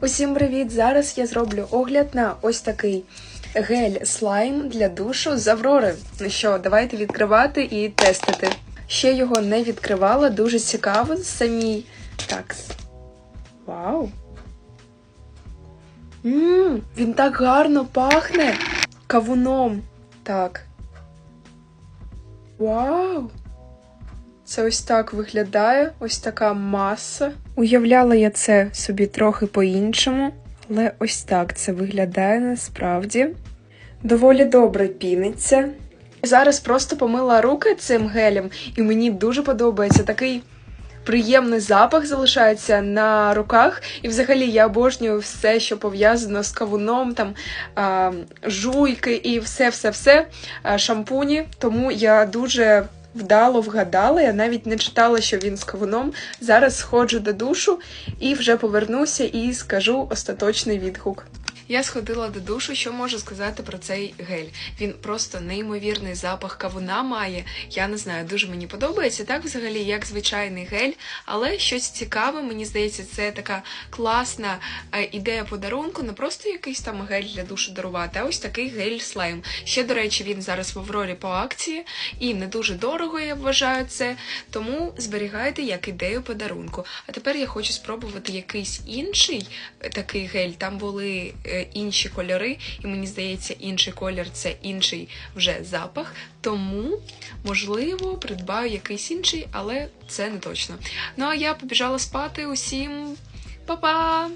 Усім привіт! Зараз я зроблю огляд на ось такий гель слайм для душу з Аврори. Ну що, давайте відкривати і тестити. Ще його не відкривала, дуже цікаво самій. Так. Вау! Ммм, він так гарно пахне кавуном. Так. Вау! Це ось так виглядає, ось така маса. Уявляла я це собі трохи по-іншому, але ось так це виглядає насправді. Доволі добре піниться. Зараз просто помила руки цим гелем, і мені дуже подобається такий приємний запах залишається на руках. І взагалі я обожнюю все, що пов'язано з кавуном, там жуйки і все-все-все, шампуні. Тому я дуже вдало вгадала. Я навіть не читала, що він з кавуном. Зараз сходжу до душу і вже повернуся і скажу остаточний відгук. Я сходила до душу, що можу сказати про цей гель. Він просто неймовірний запах кавуна має. Я не знаю, дуже мені подобається. Так, взагалі, як звичайний гель, але щось цікаве, мені здається, це така класна е, ідея подарунку, не просто якийсь там гель для душу дарувати, а ось такий гель слайм. Ще, до речі, він зараз в Аврорі по акції і не дуже дорого, я вважаю це. Тому зберігайте як ідею подарунку. А тепер я хочу спробувати якийсь інший е, такий гель. Там були е, інші кольори, і мені здається, інший колір це інший вже запах. Тому, можливо, придбаю якийсь інший, але це не точно. Ну а я побіжала спати усім. Па-па!